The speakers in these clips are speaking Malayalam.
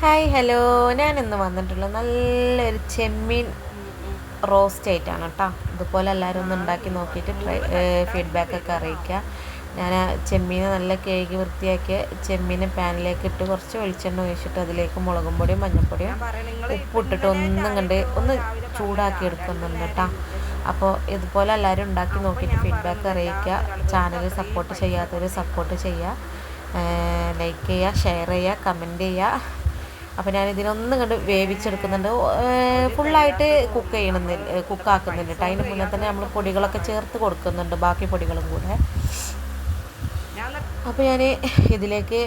Hi hello. ഞാൻ ഇന്ന് വന്നിട്ടുള്ളത് നല്ലൊരു ചെമ്മീൻ റോസ്റ്റ് ആയിട്ടാണ് കേട്ടോ. ഇതുപോലെ എല്ലാവരും ഒന്ന് ഉണ്ടാക്കി നോക്കിയിട്ട് ട്രൈ ഫീഡ്ബാക്ക് ഒക്കെ അറിയിക്കുക. ഞാൻ ചെമ്മീനെ നല്ല കേക്ക് വൃത്തിയാക്കി ചെമ്മീനെ പാനിലേക്ക് ഇട്ട് കുറച്ച് വെളിച്ചെണ്ണ ഒഴിച്ചിട്ട് അതിലേക്ക് മുളകും പൊടിയും മഞ്ഞൾപ്പൊടിയും ഉപ്പിട്ടിട്ട് ഒന്നും കണ്ട് ഒന്ന് ചൂടാക്കി എടുക്കുന്നുണ്ട് കേട്ടോ. അപ്പോൾ ഇതുപോലെ എല്ലാവരും ഉണ്ടാക്കി നോക്കിയിട്ട് ഫീഡ്ബാക്ക് അറിയിക്കുക. ചാനൽ സപ്പോർട്ട് ചെയ്യാത്തവർ സപ്പോർട്ട് ചെയ്യുക. ലൈക്ക് ചെയ്യുക ഷെയർ ചെയ്യുക കമന്റ് ചെയ്യുക. അപ്പോൾ ഞാൻ ഇതിനൊന്നും കണ്ട് വേവിച്ചെടുക്കുന്നുണ്ട്. ഫുള്ളായിട്ട് കുക്ക് ചെയ്യണമെന്നില്ല കുക്കാക്കുന്നില്ല കേട്ടോ അതിന് മുന്നേ തന്നെ നമ്മൾ പൊടികളൊക്കെ ചേർത്ത് കൊടുക്കുന്നുണ്ട് ബാക്കി പൊടികളും കൂടെ. അപ്പോൾ ഞാൻ ഇതിലേക്ക്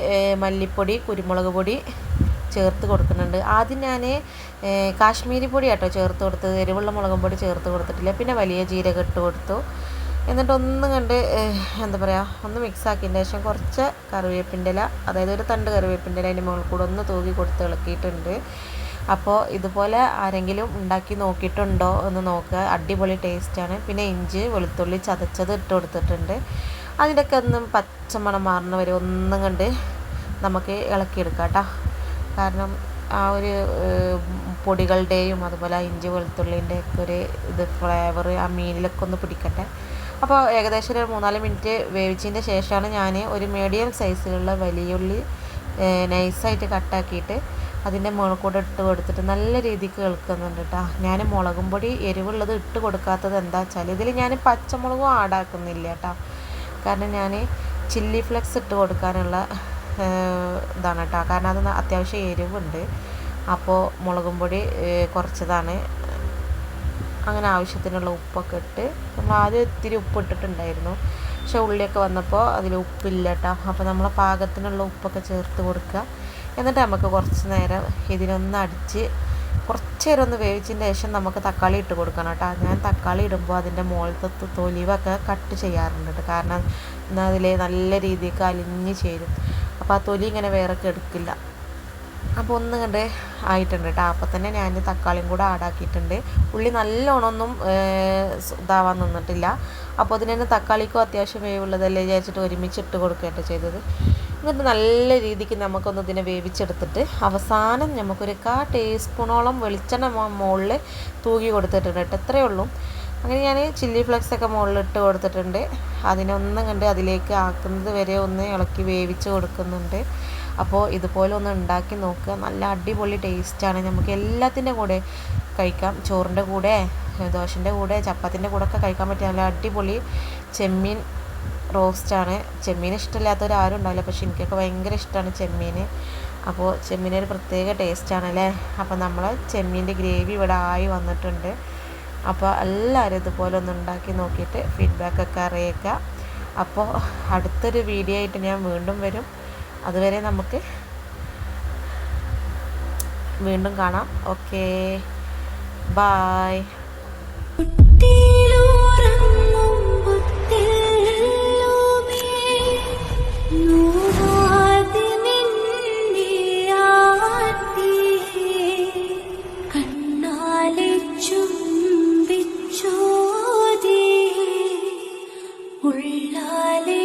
മല്ലിപ്പൊടി കുരുമുളക് പൊടി ചേർത്ത് കൊടുക്കുന്നുണ്ട്. ആദ്യം ഞാൻ കാശ്മീരി പൊടി കേട്ടോ ചേർത്ത് കൊടുത്തത്. എരിവുള്ള മുളകും പൊടി ചേർത്ത് കൊടുത്തിട്ടില്ല. പിന്നെ വലിയ ജീരകം ഇട്ട് കൊടുത്തു. എന്നിട്ട് ഒന്നും കണ്ട് എന്താ പറയുക ഒന്ന് മിക്സ് ആക്കിയതിന് ശേഷം കുറച്ച് കറിവേപ്പിന്റെ ഇല അതായത് ഒരു തണ്ട് കറിവേപ്പിന്റെ ഇല അതിന്റെ മുകളിൽ കൂടെ ഒന്ന് തൂക്കി കൊടുത്ത് ഇളക്കിയിട്ടുണ്ട്. അപ്പോൾ ഇതുപോലെ ആരെങ്കിലും ഉണ്ടാക്കി നോക്കിയിട്ടുണ്ടോ എന്ന് നോക്കുക. അടിപൊളി ടേസ്റ്റാണ്. പിന്നെ ഇഞ്ചി വെളുത്തുള്ളി ചതച്ചത് ഇട്ട് കൊടുത്തിട്ടുണ്ട്. അതിന്റെയൊക്കെ ഒന്നും പച്ചമണം മാറുന്ന വരെ ഒന്നും കണ്ട് നമുക്ക് ഇളക്കിയെടുക്കാം കേട്ടോ. കാരണം ആ ഒരു പൊടികളുടെയും അതുപോലെ ഇഞ്ചി വെളുത്തുള്ളിന്റെ ഒക്കെ ഒരു ഇത് ഫ്ലേവർ ആ മീനിലൊക്കെ ഒന്ന് പിടിക്കട്ടെ. അപ്പോൾ ഏകദേശം ഒരു മൂന്നാൽ മിനിറ്റ് വേവിച്ചതിന്റെ ശേഷമാണ് ഞാൻ ഒരു മീഡിയം സൈസിലുള്ള വലിയ ഉള്ളി നൈസായിട്ട് കട്ടാക്കിയിട്ട് അതിന്റെ മുകളിൽ കൂടെ ഇട്ട് കൊടുത്തിട്ട് നല്ല രീതിക്ക് കേൾക്കുന്നുണ്ട് കേട്ടോ ഞാൻ മുളകും പൊടി എരിവുള്ളത് ഇട്ട് കൊടുക്കാത്തത് എന്താ വെച്ചാൽ ഇതിൽ ഞാൻ പച്ചമുളകും ആഡാക്കുന്നില്ല കേട്ടോ കാരണം ഞാൻ ചില്ലി ഫ്ലെക്സ് ഇട്ട് കൊടുക്കാനുള്ള ഇതാണ് കേട്ടോ കാരണം അത് അത്യാവശ്യം എരിവുണ്ട്. അപ്പോൾ മുളകും പൊടി കുറച്ചതാണ്. അങ്ങനെ ആവശ്യത്തിനുള്ള ഉപ്പൊക്കെ ഇട്ട്. നമ്മൾ ആദ്യം ഇത്തിരി ഉപ്പ് ഇട്ടിട്ടുണ്ടായിരുന്നു. പക്ഷെ ഉള്ളിയൊക്കെ വന്നപ്പോൾ അതിൽ ഉപ്പില്ല കേട്ടോ അപ്പോൾ നമ്മൾ പാകത്തിനുള്ള ഉപ്പൊക്കെ ചേർത്ത് കൊടുക്കുക എന്നിട്ട് നമുക്ക് കുറച്ച് നേരം ഇതിനൊന്ന് അടിച്ച് കുറച്ച് നേരം ഒന്ന് വേവിച്ചതിന് ശേഷം നമുക്ക് തക്കാളി ഇട്ട് കൊടുക്കണം കേട്ടോ. ഞാൻ തക്കാളി ഇടുമ്പോൾ അതിന്റെ മുകളിലത്തെ തൊലിവൊക്കെ കട്ട് ചെയ്യാറുണ്ട് കാരണം എന്നാൽ അതിൽ നല്ല രീതിക്ക് അലിഞ്ഞ് ചേരും. അപ്പോൾ ആ തൊലി ഇങ്ങനെ വേറെ എടുക്കില്ല. അപ്പോൾ ഒന്ന് കണ്ട് ആയിട്ടുണ്ട് കേട്ടോ അപ്പോൾ തന്നെ ഞാൻ തക്കാളിയും കൂടെ ആഡാക്കിയിട്ടുണ്ട് ഉള്ളി നല്ലോണമൊന്നും ഇതാവാൻ നിന്നിട്ടില്ല. അപ്പോൾ അതിന് തന്നെ തക്കാളിക്കും അത്യാവശ്യം വേവുള്ളതല്ലേ വിചാരിച്ചിട്ട് ഒരുമിച്ച് ഇട്ട് കൊടുക്കുകയാണ് ചെയ്തത്. എന്നിട്ട് നല്ല രീതിക്ക് നമുക്കൊന്ന് ഇതിനെ വേവിച്ചെടുത്തിട്ട് അവസാനം നമുക്കൊരു കാ ടീസ്പൂണോളം വെളിച്ചെണ്ണ മുകളിൽ തൂകി കൊടുത്തിട്ടുണ്ട് കേട്ടോ ഇത്രയേ ഉള്ളൂ. അങ്ങനെ ഞാൻ ചില്ലി ഫ്ലെക്സ് ഒക്കെ മുകളിൽ ഇട്ട് കൊടുത്തിട്ടുണ്ട്. അതിനൊന്നും കണ്ട് അതിലേക്ക് ആക്കുന്നത് വരെ ഒന്ന് ഇളക്കി വേവിച്ച് കൊടുക്കുന്നുണ്ട്. അപ്പോൾ ഇതുപോലെ ഒന്ന് ഉണ്ടാക്കി നോക്കുക. നല്ല അടിപൊളി ടേസ്റ്റാണ് നമുക്ക് എല്ലാത്തിന്റെ കൂടെ കഴിക്കാം. ചോറിന്റെ കൂടെ ദോശന്റെ കൂടെ ചപ്പാത്തിന്റെ കൂടെ ഒക്കെ കഴിക്കാൻ പറ്റിയ നല്ല അടിപൊളി ചെമ്മീൻ റോസ്റ്റാണ് ചെമ്മീൻ ഇഷ്ടമില്ലാത്തവർ ആരും ഉണ്ടാവില്ല. പക്ഷെ എനിക്കൊക്കെ ഭയങ്കര ഇഷ്ടമാണ് ചെമ്മീൻ അപ്പോൾ ചെമ്മീനൊരു പ്രത്യേക ടേസ്റ്റാണ് അല്ലേ അപ്പോൾ നമ്മൾ ചെമ്മീന്റെ ഗ്രേവി ഇവിടെ ആയി വന്നിട്ടുണ്ട്. അപ്പോൾ എല്ലാവരും ഇതുപോലെ ഒന്ന് ഉണ്ടാക്കി നോക്കിയിട്ട് ഫീഡ്ബാക്കൊക്കെ അറിയിക്കുക. അപ്പോൾ അടുത്തൊരു വീഡിയോ ആയിട്ട് ഞാൻ വീണ്ടും വരും. അതുവരെ നമുക്ക് വീണ്ടും കാണാം. Okay bye உள்ளாலே